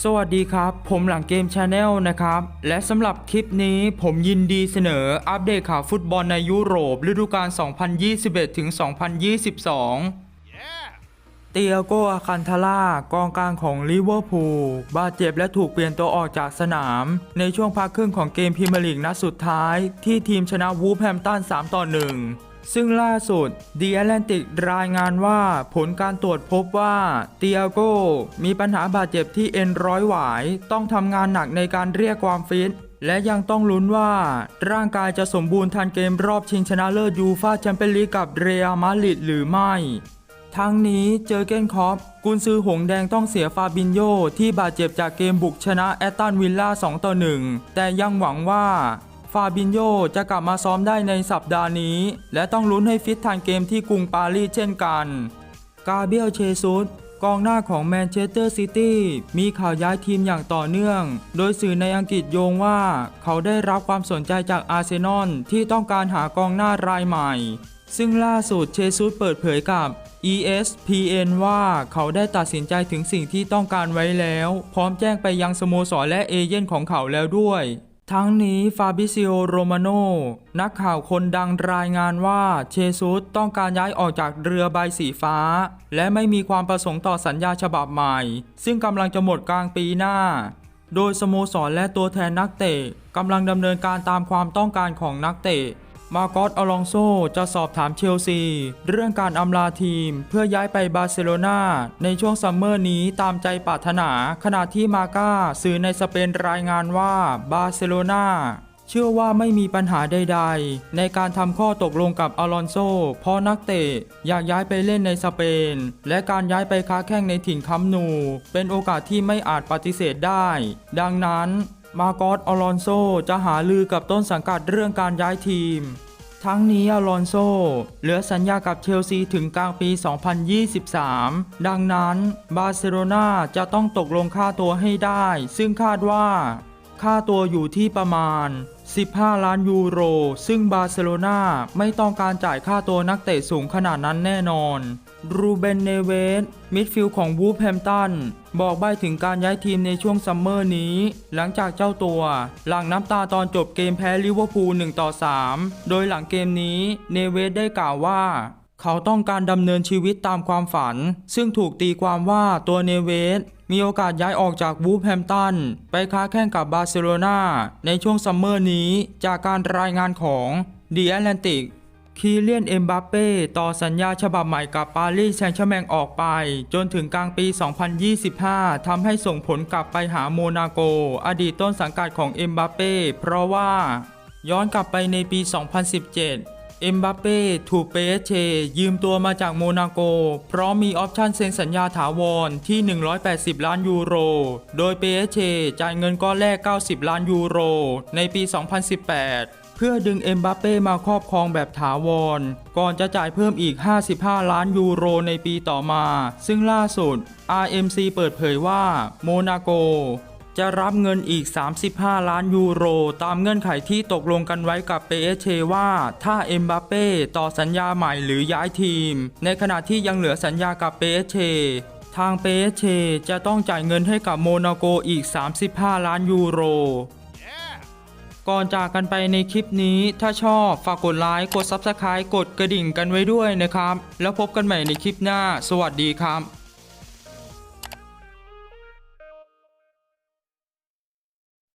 สวัสดีครับ ผมหลังเกมชาแนลนะครับ และสำหรับคลิปนี้ผมยินดีเสนออัปเดตข่าวฟุตบอลในยุโรปฤดูกาล 2021 ถึง 2022เตียโกอาคันทาร่ากองกลางของลิเวอร์พูลบาดเจ็บและถูกเปลี่ยนตัวออกจากสนาม ในช่วงพักครึ่งของเกมพรีเมียร์ลีกนัดสุดท้าย ที่ทีมชนะวูฟแฮมตัน 3 ต่อ 1 ซึ่งล่าสุดดีแอตแลนติกรายงานว่าผลการตรวจพบว่าเตียโกมีปัญหาบาดเจ็บที่เอ็นร้อยหวาย ต้องทำงานหนักในการเรียกความฟิตและยังต้องลุ้นว่าร่างกายจะสมบูรณ์ทันเกมรอบชิงชนะเลิศยูฟ่าแชมเปี้ยนลีกกับเรอัลมาดริดหรือไม่ ทั้งนี้เจอเกนคอปกุนซือหงแดงต้องเสียฟาบินโยที่บาดเจ็บจากเกมบุกชนะแอตตันวิลล่า2ต่อ1แต่ยังหวังว่า ฟาบินโยจะกลับมาซ้อมได้ในสัปดาห์นี้ และต้องลุ้นให้ฟิตทันเกมที่กรุงปารีสเช่นกัน กาเบียลเชซุสกองหน้าของแมนเชสเตอร์ซิตี้มีข่าวย้ายทีมอย่างต่อเนื่อง โดยสื่อในอังกฤษโยงว่า เขาได้รับความสนใจจากอาร์เซนอลที่ต้องการหากองหน้ารายใหม่ ซึ่งล่าสุดเชซุสเปิดเผยกับ ESPN ว่าเขาได้ตัดสินใจถึงสิ่งที่ต้องการไว้แล้ว พร้อมแจ้งไปยังสโมสรและเอเย่นของเขาแล้วด้วย ทั้งนี้ฟาบิซิโอโรมาโนนักข่าวคนดังรายงานว่าเชซุสต้องการย้ายออกจากเรือใบสีฟ้า และไม่มีความประสงค์ต่อสัญญาฉบับใหม่ ซึ่งกำลังจะหมดกลางปีหน้า โดยสโมสรและตัวแทนนักเตะกำลังดำเนินการตามความต้องการของนักเตะ มาโกอสอลองโซจะสอบถามเชลซี เรื่องการอำลาทีมเพื่อย้ายไปบาร์เซโลนาในช่วงซัมเมอร์นี้ตามใจปรารถนา ขณะที่มาก้าสื่อในสเปนรายงานว่าบาร์เซโลนาเชื่อว่าไม่มีปัญหาใดๆ ในการทำข้อตกลงกับอลอนโซเพราะนักเตะอยากย้ายไปเล่นในสเปน และการย้ายไปค้าแข่งในถิ่นคัมนู เป็นโอกาสที่ไม่อาจปฏิเสธได้ ดังนั้น มาโกอสอลอนโซจะหาลือกับต้นสังกัดเรื่องการย้ายทีม ทั้งนี้อลอนโซเหลือสัญญากับเชลซีถึงกลางปี 2023 ดังนั้นบาร์เซโลนาจะต้องตกลงค่าตัวให้ได้ ซึ่งคาดว่า ค่าตัวอยู่ที่ประมาณ 15 ล้านยูโร ซึ่งบาร์เซโลนาไม่ต้องการจ่ายค่าตัวนักเตะสูงขนาดนั้นแน่นอน รูเบน เนเวส มิดฟิลด์ของวูฟแฮมตัน บอกใบ้ถึงการย้ายทีมในช่วงซัมเมอร์นี้ หลังจากเจ้าตัว หลังน้ำตาตอนจบเกมแพ้ลิเวอร์พูล1ต่อ 3 โดยหลังเกมนี้ เนเวสได้กล่าวว่าเขาต้องการดำเนินชีวิตตามความฝัน ซึ่งถูกตีความว่าตัวเนเวส มีโอกาสย้ายออกจากวูฟแฮมตัน ไปค้าแข่งกับบาร์เซโลนาในช่วงซัมเมอร์นี้จากการรายงานของดีแอตแลนติกคีเลียนเอ็มบัปเป้ต่อสัญญาฉบับใหม่กับปารีสแซงต์แชร์แมงออกไป จนถึงกลางปี 2025 ทำให้ส่งผลกลับไปหาโมนาโก อดีตต้นสังกัดของเอ็มบัปเป้เพราะว่าย้อนกลับไปในปี 2017 เอ็มบัปเป้ถูกเปเช ยืมตัวมาจากโมนาโก เพราะมีออปชั่นเซ็นสัญญาถาวรที่ 180 ล้านยูโร โดยเปเชจ่ายเงินก้อนแรก 90 ล้านยูโร ในปี 2018 เพื่อดึงเอ็มบัปเป้มาครอบครองแบบถาวร ก่อนจะจ่ายเพิ่มอีก 55 ล้านยูโรในปีต่อมา ซึ่งล่าสุด RMC เปิดเผยว่าโมนาโก จะรับเงินอีก 35 ล้านยูโร ตามเงื่อนไขที่ตกลงกันไว้กับเปเชว่า ถ้าเอ็มบัปเป้ต่อสัญญาใหม่หรือย้ายทีม ในขณะที่ยังเหลือสัญญากับเปเชทางเปเชจะต้องจ่ายเงินให้กับโมนาโกอีก 35 ล้านยูโรก่อนจากกันไปในคลิปนี้ ถ้าชอบฝากกดไลค์ กด Subscribe กดกระดิ่งกันไว้ด้วยนะครับ แล้วพบกันใหม่ในคลิปหน้า สวัสดีครับ